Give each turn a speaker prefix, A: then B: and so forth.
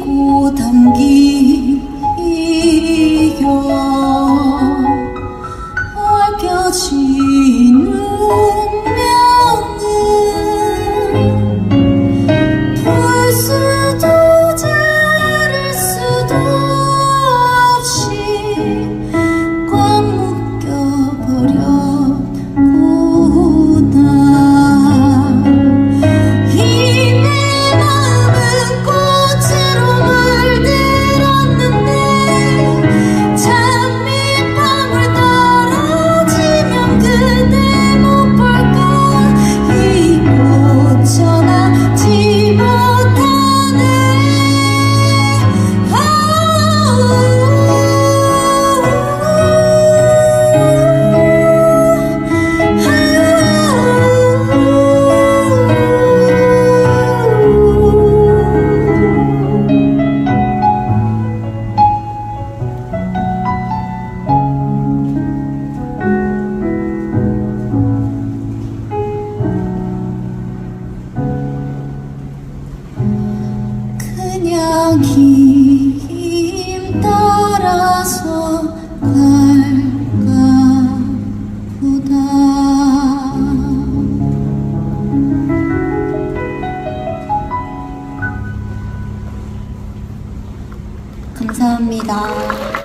A: 孤灯影 태양이 힘 따라서 갈까 보다 감사합니다.